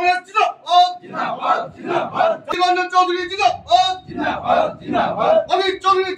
কংগ্রেস চৌধুরী অমিত চৌধুরী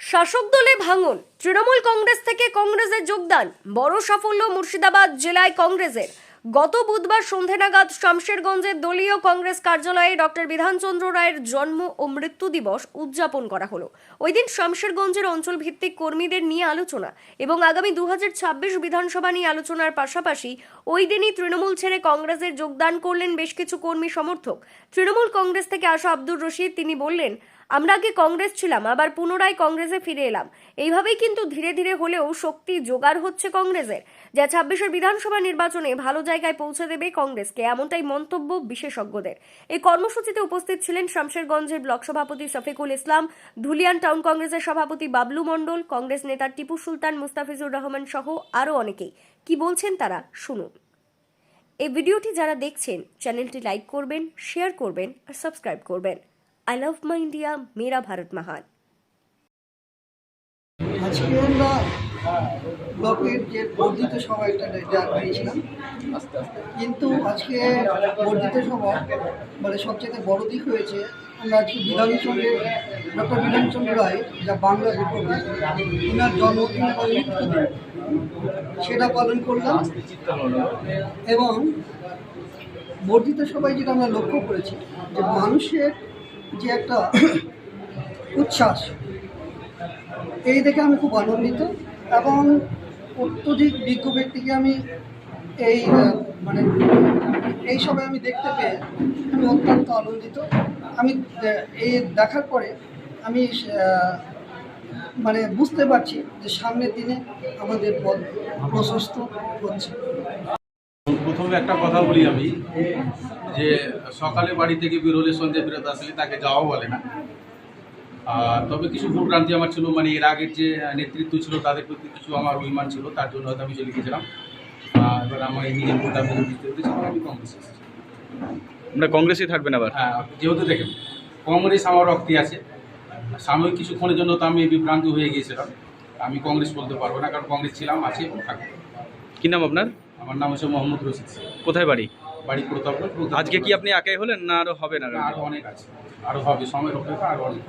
শাসক দলে ভাঙন, তৃণমূল কংগ্রেস থেকে কংগ্রেসের যোগদান, বড় সাফল্য মুর্শিদাবাদ জেলায় কংগ্রেসের। গত বুধবার সন্ধে নাগাদ শামশেরগঞ্জের দলীয় কংগ্রেস কার্যালয়ে ডক্টর বিধানচন্দ্র রায়ের জন্ম ও মৃত্যু দিবস উদযাপন করা হলো। ওই দিন শামশেরগঞ্জের অঞ্চল ভিত্তিক কর্মীদের নিয়ে আলোচনা এবং আগামী দু হাজার ছাব্বিশ বিধানসভা নিয়ে আলোচনার পাশাপাশি ওই দিনই তৃণমূল ছেড়ে কংগ্রেসের যোগদান করলেন বেশ কিছু কর্মী সমর্থক। তৃণমূল কংগ্রেস থেকে আসা আব্দুর রশিদ, তিনি বললেন আমরা আগে কংগ্রেস ছিলাম, আবার পুনরায় কংগ্রেসে ফিরে এলাম। এইভাবেই কিন্তু ধীরে ধীরে হলেও শক্তি জোগাড় হচ্ছে কংগ্রেসের। যা ছাব্বিশের বিধানসভা নির্বাচনে ভালো জায়গায় পৌঁছে দেবে কংগ্রেসকে, এমনটাই মন্তব্য বিশেষজ্ঞদের। এই কর্মসূচিতে উপস্থিত ছিলেন শামশেরগঞ্জের ব্লক সভাপতি শফিকুল ইসলাম, ধুলিয়ান টাউন কংগ্রেসের সভাপতি বাবলু মণ্ডল, কংগ্রেস নেতা টিপু সুলতান, মুস্তাফিজুর রহমান সহ আরও অনেকেই। কি বলছেন তারা? শুনুন। এই ভিডিওটি যারা দেখছেন, চ্যানেলটি লাইক করবেন, শেয়ার করবেন আর সাবস্ক্রাইব করবেন। আই লাভ মাই ইন্ডিয়া মেরা ভারত মহান আজকে আমরা ব্লকের যে বর্ধিত সভা একটা ডাক দিয়েছিলাম কিন্তু আজকে বর্ধিত সভা মানে সবচেয়ে বড় দিক হয়েছে, আমরা আজকে বিধানচন্দ্রের ডক্টর বিধানচন্দ্র রায় যা বাংলা বিপ্লবী ওনার জন্মদিন এবং মৃত্যুদিন সেটা পালন করলাম। এবং বর্ধিত সভায় যেটা আমরা লক্ষ্য করেছি, যে মানুষের যে একটা উচ্ছ্বাস। এই দেখে আমি খুব আনন্দিত এবং অত্যধিক বিজ্ঞ ব্যক্তিকে আমি এই মানে এই সবাই আমি দেখতে পেয়ে আমি অত্যন্ত আনন্দিত। আমি এই দেখার পরে আমি মানে বুঝতে পারছি যে সামনের দিনে আমাদের পথ প্রশস্ত হচ্ছে। প্রথমে একটা কথা বলি আমি যে সকালে বাড়ি থেকে বেরোলে সন্ধ্যে ফেরত আসলে তাকে যাওয়া বলে না। আর তবে কিছু ভুলভ্রান্তি আমার ছিল মানে এর আগের যে নেতৃত্ব ছিল তাদের প্রতি কিছু আমার অভিমান ছিল তার জন্য হয়তো আমি চলে গেছিলাম। আর এবার আমার এই নিজের ভোট আমি আমি কংগ্রেস আমরা কংগ্রেসে থাকবেন আবার? হ্যাঁ যেহেতু দেখেন কংগ্রেস আমার রক্তে আছে। সাময়িক কিছুক্ষণের জন্য তো আমি বিভ্রান্ত হয়ে গিয়েছিলাম। আমি কংগ্রেস বলতে পারব না কারণ কংগ্রেস ছিলাম আছি এবং থাকব। কি নাম আপনার? আমার নাম হচ্ছে মোহাম্মদ রশিদ কোথায় বাড়ি? বাড়ি প্রতাপগড় আজকে কি আপনি একাই হলেন না আরও হবে না? আরও অনেক আছে আরও হবে সময় অপেক্ষা আরও অনেক